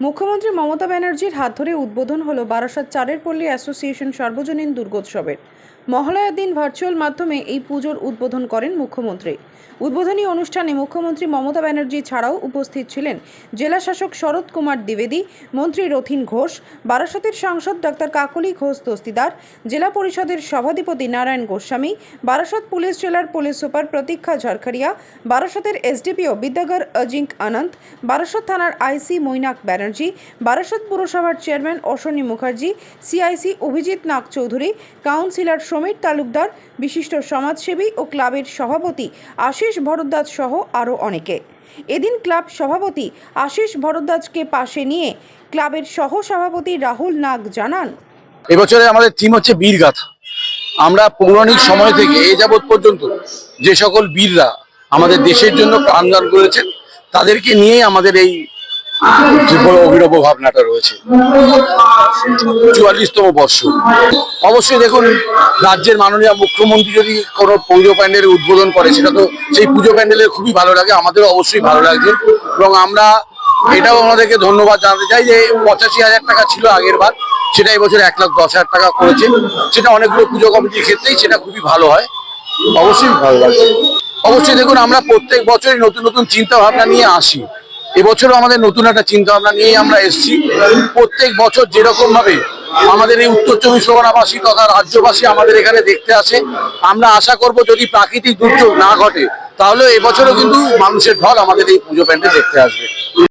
মুখ্যমন্ত্রী মমতা ব্যানার্জির হাত ধরে উদ্বোধন হল বারাসাত চারের পল্লী অ্যাসোসিয়েশন সর্বজনীন দুর্গোৎসবের। মহালয়ার দিন ভার্চুয়াল মাধ্যমে এই পুজোর উদ্বোধন করেন মুখ্যমন্ত্রী। উদ্বোধনী অনুষ্ঠানে মুখ্যমন্ত্রী মমতা ব্যানার্জি ছাড়াও উপস্থিত ছিলেন জেলা শাসক শরৎ কুমার দ্বিবেদী, মন্ত্রী রথিন ঘোষ, বারাসতের সাংসদ ডাক্তার কাকলি ঘোষ দস্তিদার, জেলা পরিষদের সভাধিপতি নারায়ণ গোস্বামী, বারাসত পুলিশ জেলার পুলিশ সুপার প্রতীক্ষা ঝরখরিয়া বারাসাতের এসডিপিও বিদ্যাগর অজিঙ্ক আনন্দ, বারাসত থানার আইসি মৈনাক ব্যানার্জি, বারাসত পুরসভার chairman Ashwini Mukherjee, CIC Abhijit Nag Chowdhury councillor Samir Talukdar, বিশিষ্ট সমাজসেবী ও ক্লাবের সভাপতি আশিস ভরদ্বাজ সহ আরও অনেকে। এদিন ক্লাব সভাপতি আশিস ভরদ্বাজকে পাশে নিয়ে ক্লাবের সহ সভাপতি রাহুল নাগ জানান, এবছরে আমাদের থিম হচ্ছে বীরগাথা। আমরা পৌরাণিক সময় থেকে এ যাবৎ পর্যন্ত যে সকল বীররা আমাদের দেশের জন্য প্রাণদান করেছেন, তাদেরকে নিয়েই আমাদের এই অভিনব ভাবনাটা রয়েছে। চুয়াল্লিশতম বর্ষ। অবশ্যই দেখুন, রাজ্যের মাননীয় মুখ্যমন্ত্রী যদি কোনো পুজো প্যান্ডেলের উদ্বোধন করে, সেটা তো সেই পুজো প্যান্ডেলের খুবই ভালো লাগে, আমাদেরও অবশ্যই ভালো লাগছে। এবং আমরা এটাও আমাদেরকে ধন্যবাদ জানাতে চাই যে পঁচাশি হাজার টাকা ছিল আগের বার, সেটা এবছর এক লাখ দশ হাজার টাকা করেছে। সেটা অনেকগুলো পুজো কমিটির ক্ষেত্রেই সেটা খুবই ভালো হয়। অবশ্যই ভালো লাগছে। অবশ্যই দেখুন, আমরা প্রত্যেক বছরই নতুন নতুন চিন্তা ভাবনা নিয়ে আসি। এবছরও আমাদের নতুন একটা চিন্তা ভাবনা নিয়ে আমরা এসছি। প্রত্যেক বছর যেরকম ভাবে আমাদের এই উত্তর চব্বিশ পরগনাবাসী তথা রাজ্যবাসী আমাদের এখানে দেখতে আসে, আমরা আশা করব যদি প্রাকৃতিক দুর্যোগ না ঘটে, তাহলে এবছরও কিন্তু মানুষের ঢল আমাদের এই পুজো প্যান্ডে দেখতে আসবে।